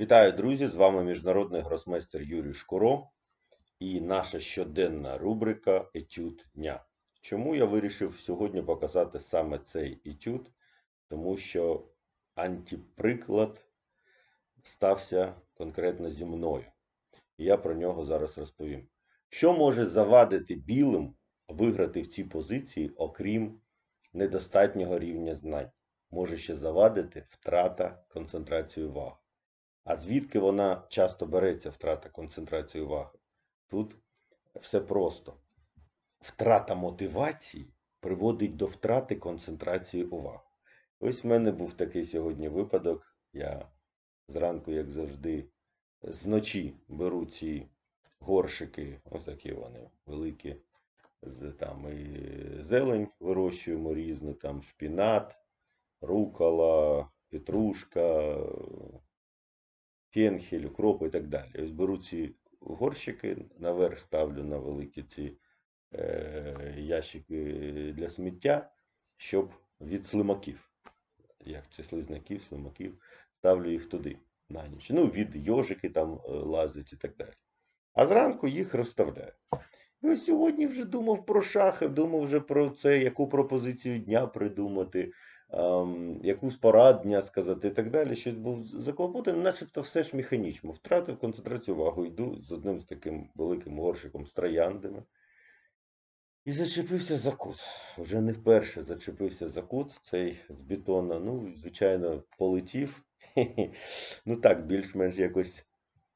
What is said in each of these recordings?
Вітаю, друзі! З вами міжнародний гросмейстер Юрій Шкуро і наша щоденна рубрика Етюд дня. Чому я вирішив сьогодні показати саме цей етюд? Тому що антиприклад стався конкретно зі мною. І я про нього зараз розповім. Що може завадити білим виграти в цій позиції, окрім недостатнього рівня знань? Може ще завадити втрата концентрації уваги. А звідки вона часто береться, втрата концентрації уваги? Тут все просто. Втрата мотивації приводить до втрати концентрації уваги. Ось в мене був такий сьогодні випадок. Я зранку, як завжди, зночі беру ці горшики, ось такі вони великі, з там і зелень вирощуємо різну, там шпінат, рукола, петрушка, фенхель, укроп і так далі. Ось беру ці горщики, наверх ставлю на великі ці е, ящики для сміття, щоб від слимаків, як це слизняків, слимаків, ставлю їх туди на ніч. Ну, від йожики там е, лазять і так далі. А зранку їх розставляю. І ось сьогодні вже думав про шахи, думав вже про це, яку пропозицію дня придумати, якусь порад дня сказати і так далі. Щось був заклопотаний, начебто все ж механічно. Втратив концентрацію увагу, йду з одним з таким великим горшиком з трояндами. І зачепився за кут. Вже не вперше зачепився за кут цей з бетона. Ну, звичайно, полетів. Ну так, більш-менш якось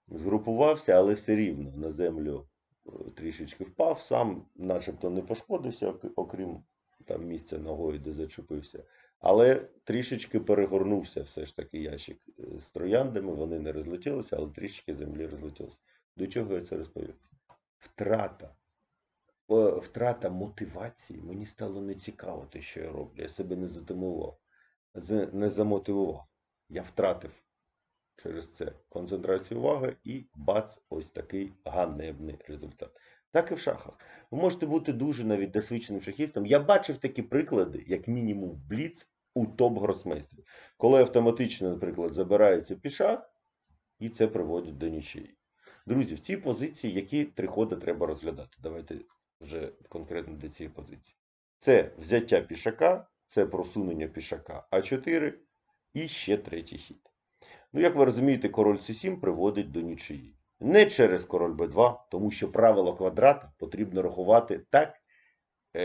згрупувався, але все рівно на землю е, трішечки впав, сам начебто не пошкодився, окрім там місця ногою, де зачепився. Але трішечки перегорнувся все ж таки ящик е, з трояндами, вони не розлетілися, але трішки землі розлетілося. До чого я це розповів? Втрата. Втрата мотивації. Мені стало нецікаво те, що я роблю. Я себе не затимував, не замотивував. Я втратив через це концентрацію уваги і бац, ось такий ганебний результат. Так і в шахах. Ви можете бути дуже навіть досвідченим шахістом. Я бачив такі приклади, як мінімум бліц у топ-гросмейстрів. Коли автоматично, наприклад, забирається пішак, і це приводить до нічиї. Друзі, в цій позиції які три ходи треба розглядати? Давайте вже конкретно до цієї позиції. Це взяття пішака, це просунення пішака А4 і ще третій хід. Ну, як ви розумієте, король С7 приводить до нічиї. Не через король Б2, тому що правило квадрата потрібно рахувати так,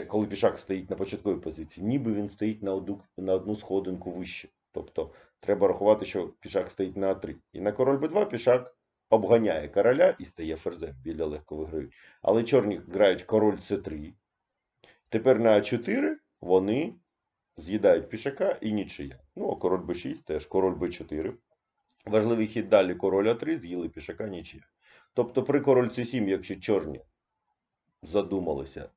коли пішак стоїть на початковій позиції, ніби він стоїть на одну, на одну сходинку вище. Тобто треба рахувати, що пішак стоїть на А3. І на король Б2 пішак обганяє короля і стає ферзем, біля легко виграють. Але чорні грають король С3. Тепер на А4 вони з'їдають пішака і нічия. Ну, а король Б6 теж король Б4. Важливий хід далі король А3, з'їли пішака нічия. Тобто при король С7, якщо чорні задумалися,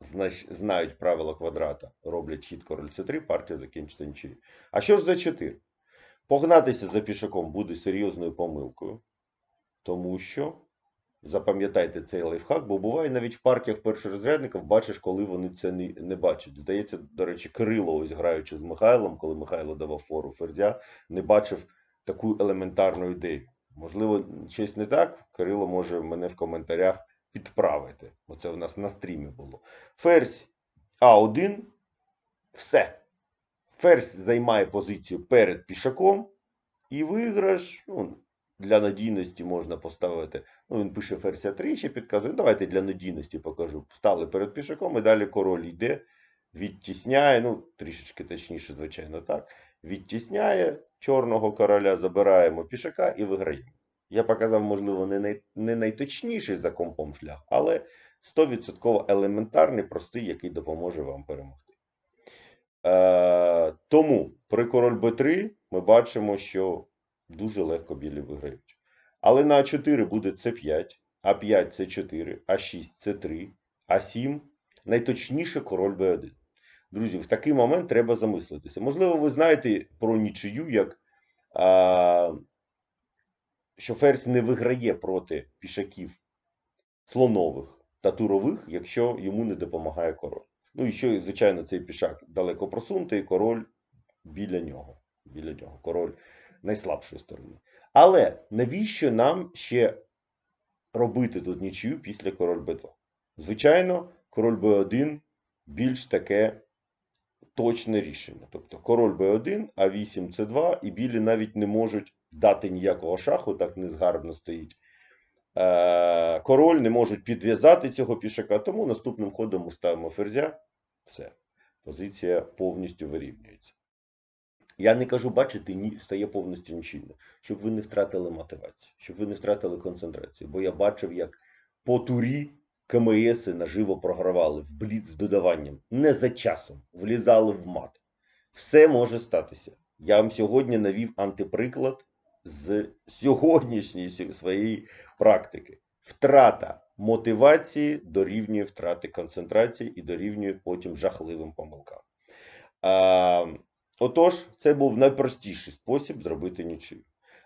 знають правила квадрата, роблять хід король С3, партія закінчиться нічиєю. А що ж за 4? Погнатися за пішаком буде серйозною помилкою, тому що, запам'ятайте цей лайфхак, бо буває навіть в партіях першорозрядників бачиш, коли вони це не, не бачать. Здається, до речі, Кирило, ось граючи з Михайлом, коли Михайло давав фору ферзя, не бачив таку елементарну ідею. Можливо, щось не так. Кирило може мене в коментарях підправити. Оце в нас на стрімі було. Ферзь А1. Все. Ферзь займає позицію перед пішаком. І виграш. Ну, для надійності можна поставити. Ну, він пише ферзь А3, ще підказує. Давайте для надійності покажу. Стали перед пішаком, і далі король йде, відтісняє. Ну, трішечки точніше, звичайно, так відтісняє чорного короля, забираємо пішака і виграємо. Я показав, можливо, не, най, не найточніший за компом шлях, але 100% елементарний, простий, який допоможе вам перемогти. Е, тому при король Б3 ми бачимо, що дуже легко білі виграють. Але на А4 буде С5, А5 С4, А6 С3, А7 найточніше король Б1. Друзі, в такий момент треба замислитися. Можливо, ви знаєте про нічию, як що ферзь не виграє проти пішаків слонових та турових, якщо йому не допомагає король. Ну і що, звичайно, цей пішак далеко просунутий, король біля нього. Біля нього. Король найслабшої сторони. Але навіщо нам ще робити тут нічию після король Б2? Звичайно, король Б1 більш таке точне рішення. Тобто король Б1, А8, С2, і білі навіть не можуть дати ніякого шаху, так незгарбно стоїть. Е, Король не можуть підв'язати цього пішака, тому наступним ходом ми ставимо ферзя. Все. Позиція повністю вирівнюється. Я не кажу, бачите, ні, стає повністю нічийно, щоб ви не втратили мотивацію, щоб ви не втратили концентрацію. Бо я бачив, як по турі КМСи наживо програвали в бліц з додаванням. Не за часом, влізали в мат. Все може статися. Я вам сьогодні навів антиприклад з сьогоднішньої своєї практики. Втрата мотивації дорівнює втрати концентрації і дорівнює потім жахливим помилкам. А, отож, це був найпростіший спосіб зробити нічию.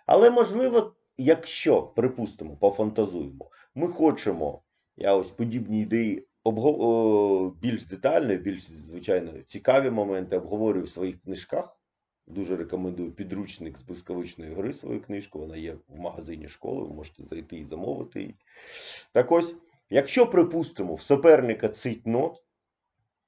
Але можливо, якщо, припустимо, пофантазуємо, ми хочемо, я ось подібні ідеї обго- більш детально, більш звичайно цікаві моменти обговорюю в своїх книжках. Дуже рекомендую підручник з блискавичної гри свою книжку. Вона є в магазині школи, ви можете зайти і замовити її. Так ось, якщо припустимо, в суперника цить нот,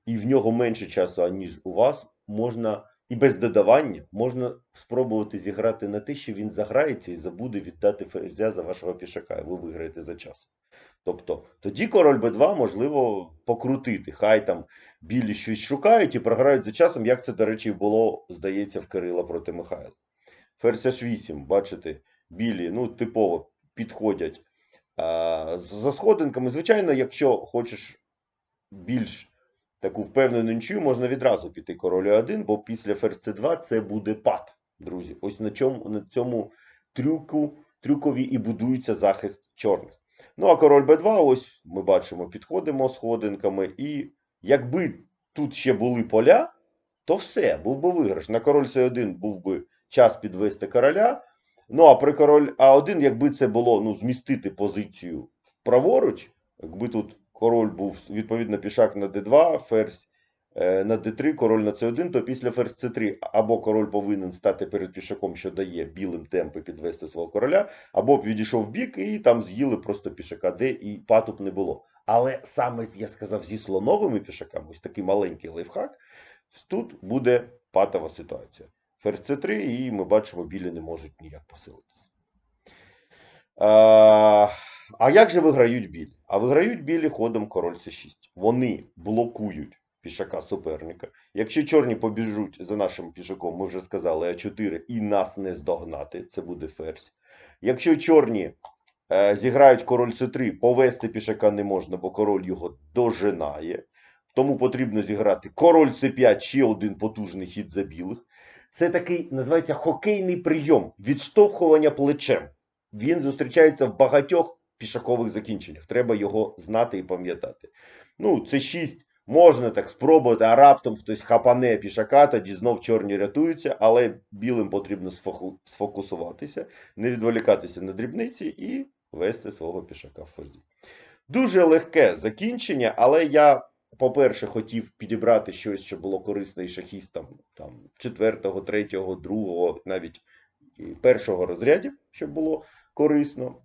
і в нього менше часу, аніж у вас, можна і без додавання можна спробувати зіграти на те, що він заграється і забуде віддати ферзя за вашого пішака, і ви виграєте за час. Тобто тоді король Б2 можливо покрутити. Хай там білі щось шукають і програють за часом, як це, до речі, було, здається, в Кирила проти Михайла. Ферзь H8, бачите, білі, ну, типово підходять а, за сходинками. Звичайно, якщо хочеш більш таку впевнену нічию, можна відразу піти король 1, бо після ферзь c2 це буде пад, друзі. Ось на цьому, на цьому трюку, трюкові і будується захист чорних. Ну, а король Б2, ось ми бачимо, підходимо сходинками, і якби тут ще були поля, то все, був би виграш. На король С1 був би час підвести короля. Ну, а при король А1, якби це було ну, змістити позицію праворуч, якби тут король був відповідно пішак на d2, ферзь е, на d3, король на c1, то після ферзь c3 або король повинен стати перед пішаком, що дає білим темпи підвести свого короля, або б відійшов в бік і там з'їли просто пішака d, і патуб не було. Але саме, я сказав, зі слоновими пішаками, ось такий маленький лайфхак, тут буде патова ситуація. Ферзь c3, і ми бачимо, білі не можуть ніяк посилитися. А, а як же виграють білі? А виграють білі ходом король c6. Вони блокують пішака суперника. Якщо чорні побіжуть за нашим пішаком, ми вже сказали А4 і нас не здогнати, це буде ферзь. Якщо чорні зіграють король c3, повести пішака не можна, бо король його дожинає. Тому потрібно зіграти король c5, ще один потужний хід за білих. Це такий називається хокейний прийом відштовхування плечем. Він зустрічається в багатьох пішакових закінченнях. Треба його знати і пам'ятати. Ну, це 6 можна так спробувати, а раптом хтось хапане пішака, тоді знов чорні рятуються, але білим потрібно сфокусуватися, не відволікатися на дрібниці і вести свого пішака в ферзі. Дуже легке закінчення, але я, по-перше, хотів підібрати щось, що було корисне і шахістам там, четвертого, третього, другого, навіть і першого розрядів, щоб було корисно.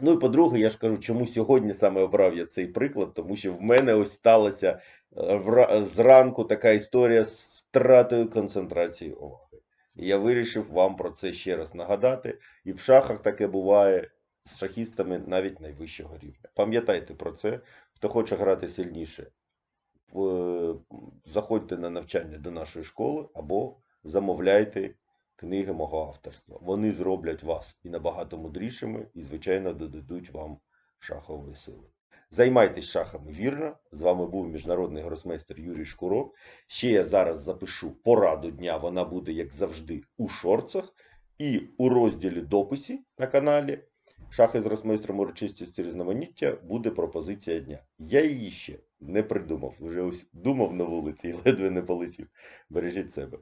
Ну і по-друге, я ж кажу, чому сьогодні саме обрав я цей приклад, тому що в мене ось сталася е, зранку така історія з втратою концентрації уваги. І я вирішив вам про це ще раз нагадати. І в шахах таке буває з шахістами навіть найвищого рівня. Пам'ятайте про це, хто хоче грати сильніше. е, Заходьте на навчання до нашої школи або замовляйте книги мого авторства. Вони зроблять вас і набагато мудрішими, і, звичайно, додадуть вам шахової сили. Займайтесь шахами вірно. З вами був міжнародний гросмейстер Юрій Шкуро. Ще я зараз запишу пораду дня. Вона буде, як завжди, у шорцах. І у розділі дописі на каналі Шахи з розмистром урочистості різноманіття буде пропозиція дня. Я її ще не придумав. Вже ось думав на вулиці і ледве не полетів. Бережіть себе.